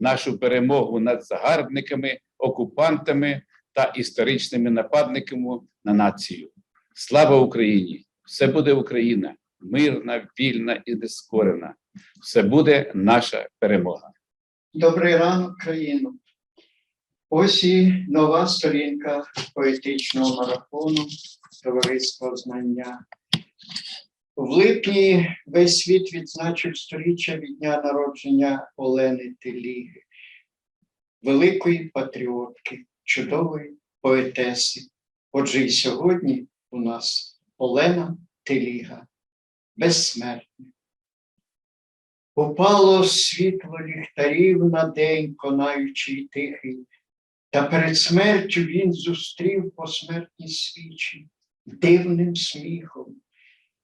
нашу перемогу над загарбниками, окупантами та історичними нападниками на націю. Слава Україні! Все буде Україна, мирна, вільна і нескорена. Все буде наша перемога. Добрий ранок, країну. Ось і нова сторінка поетичного марафону Товариства знання. В липні весь світ відзначив сторіччя від дня народження Олени Теліги, великої патріотки, чудової поетеси. Отже, і сьогодні у нас Олена Теліга, безсмертна. Упало світло ліхтарів на день, конаючий тихий, та перед смертю він зустрів посмертні свічі дивним сміхом.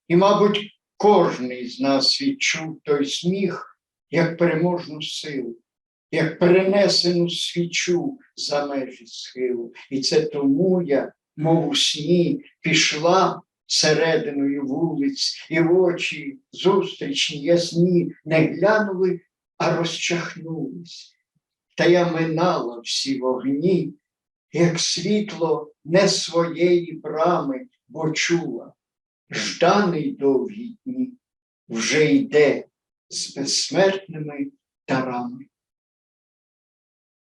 І, мабуть, кожний з нас відчув той сміх як переможну силу, як перенесену свічу за межі схилу. І це тому я, мов у сні, пішла серединою вулиць, і в очі зустрічні ясні не глянули, а розчахнулись. Та я минала всі вогні, як світло не своєї брами, бо чула, жданий довгі дні вже йде з безсмертними дарами.